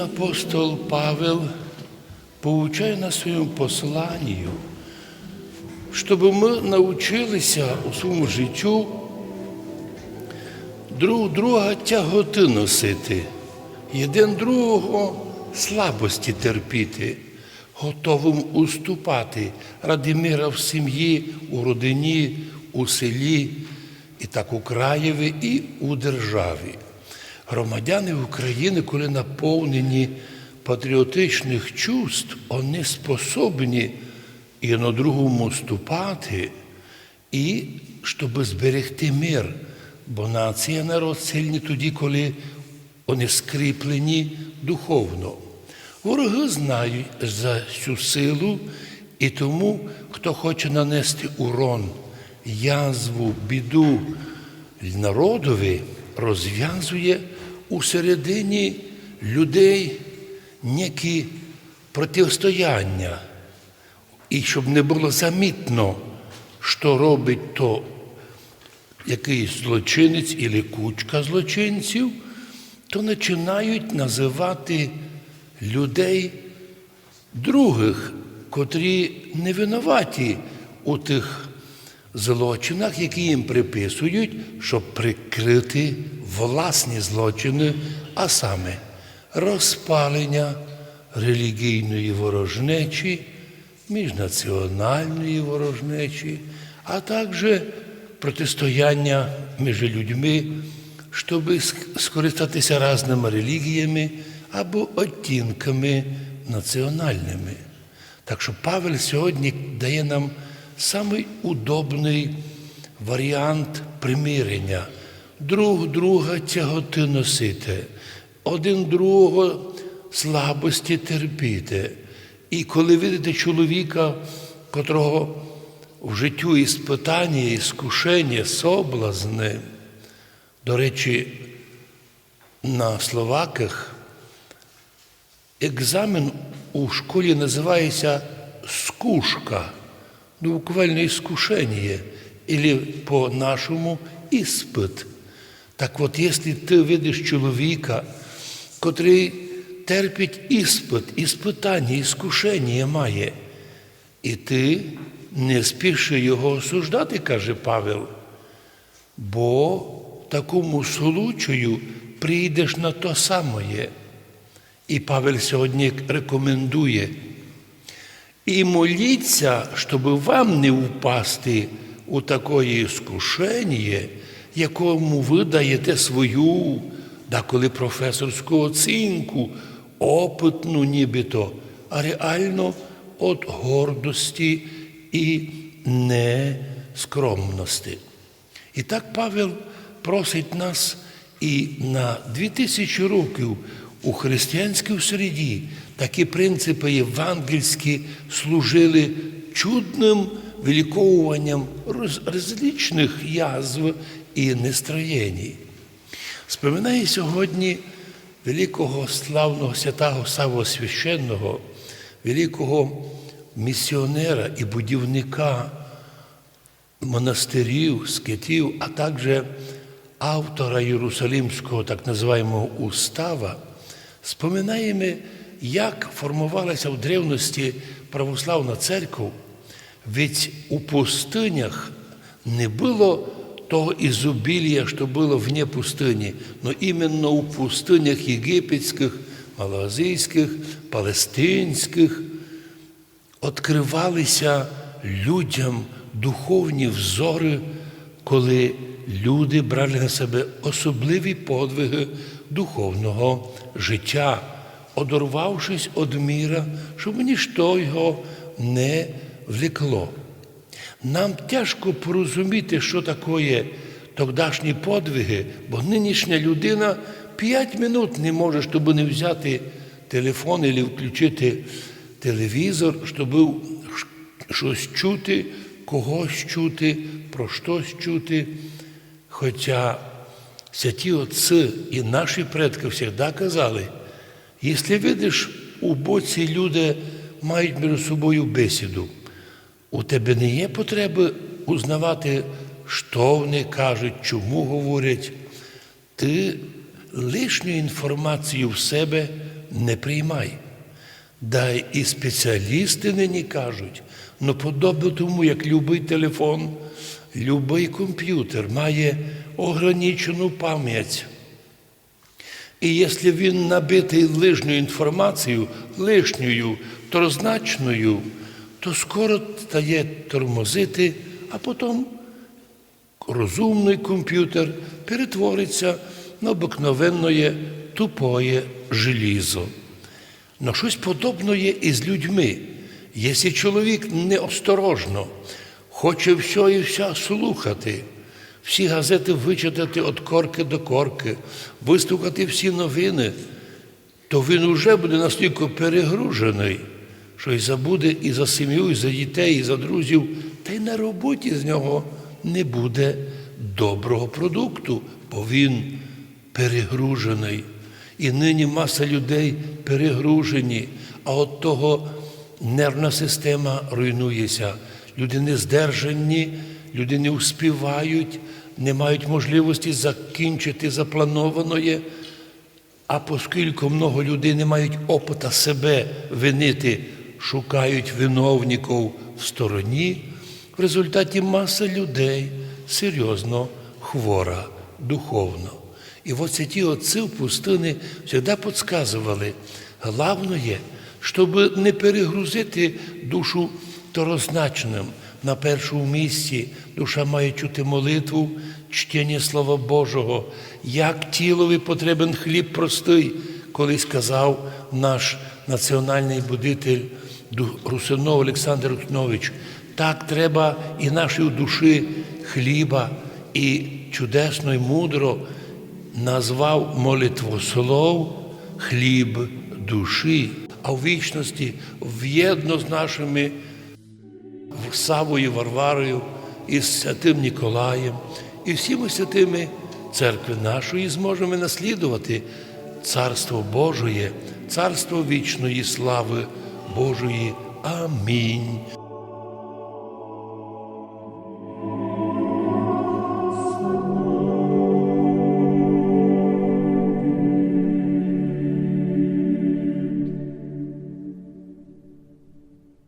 Апостол Павел поучає на своєму посланні, щоб ми навчилися у своєму життю друг друга тяготи носити, один другого слабості терпіти, готовим уступати ради мира в сім'ї, у родині, у селі, і так у краєві, і у державі. Громадяни України, коли наповнені патріотичних чувств, вони способні і на другому ступати, і щоб зберегти мир. Бо нація народ сильні тоді, коли вони скріплені духовно. Вороги знають за цю силу, і тому, хто хоче нанести урон, язву, біду народові, розв'язує у середині людей некі протистояння. І щоб не було замітно, що робить то якийсь злочинець або кучка злочинців, то починають називати людей других, котрі не винуваті у тих злочинах, які їм приписують, щоб прикрити власні злочини, а саме розпалення релігійної ворожнечі, міжнаціональної ворожнечі, а також протистояння між людьми, щоб скористатися різними релігіями або оттінками національними. Так що Павел сьогодні дає нам самий удобний варіант примирення. Друг друга тяготи носити, один другого слабості терпіти. І коли видите чоловіка, котрого в життю іспитання, іскушення, соблазни, до речі, на словаках екзамен у школі називається скушка, ну, буквально іскушення, або по-нашому іспит. Так от, якщо ти видиш чоловіка, котрий терпить іспит, іспитання, іскушення має, і ти не спіши його осуждати, каже Павел, бо такому случаю прийдеш на то самое. І Павел сьогодні рекомендує. І моліться, щоб вам не впасти у таке іскушення, якому ви даєте свою, деколи професорську оцінку, опитну нібито, а реально від гордості і нескромності. І так Павел просить нас і на 2000 років у християнській середі такі принципи євангельські служили чудним виліковуванням розличних язв і нестроєнь. Споминає сьогодні великого славного святого Савосвященного, великого місіонера і будівника монастирів, скитів, а також автора Єрусалимського так називаємо устава, споминаємо, як формувалася в древності православна церква, ведь у пустинях не було того ізобілія, що було вне пустині, но іменно у пустинях єгипетських, малоазійських, палестинських відкривалися людям духовні взори, коли люди брали на себе особливі подвиги духовного життя, одорвавшись від міра, щоб ніщо його не влекло. Нам тяжко порозуміти, що таке тогдашні подвиги, бо нинішня людина п'ять минут не може, щоб не взяти телефон або включити телевізор, щоб щось чути, когось чути, про щось чути. Хоча святі отці і наші предки завжди казали, якщо видиш, у боці люди мають між собою бесіду, у тебе не є потреби узнавати, що вони кажуть, чому говорять. Ти лишню інформацію в себе не приймай. Да і спеціалісти нині кажуть, ну подобно тому, як любий телефон, любий комп'ютер має ограничену пам'ять. І якщо він набитий лишньою інформацією, лишньою, трозначною, то скоро стає тормозити, а потім розумний комп'ютер перетвориться на обикновенне тупое желізо. Но щось подобне є і з людьми. Якщо чоловік неосторожно хоче все і вся слухати, всі газети вичитати від корки до корки, вислухати всі новини, то він уже буде настільки перегружений, що й забуде і за сім'ю, і за дітей, і за друзів, та й на роботі з нього не буде доброго продукту, бо він перегружений. І нині маса людей перегружені, а от того нервна система руйнується. Люди не здержані, люди не успівають, не мають можливості закінчити заплановане. А оскільки много людей не мають опита себе винити, шукають виновників в стороні, в результаті маса людей серйозно хвора духовно. І оце ті отці в пустині завжди підказували, головне є, щоб не перегрузити душу второзначним. На першому місці. Душа має чути молитву, чтення Слова Божого, як тілові потрібен хліб простий, колись сказав наш національний будитель Русинов Олександр Рутнович. Так треба і нашій душі хліба, і чудесно і мудро назвав молитвослов хліб душі, а в вічності в'єдно з нашими Савою Варварою і святим Ніколаєм, і всіми святими церкви нашої зможемо наслідувати Царство Божоє, Царство вічної слави Божої. Амінь.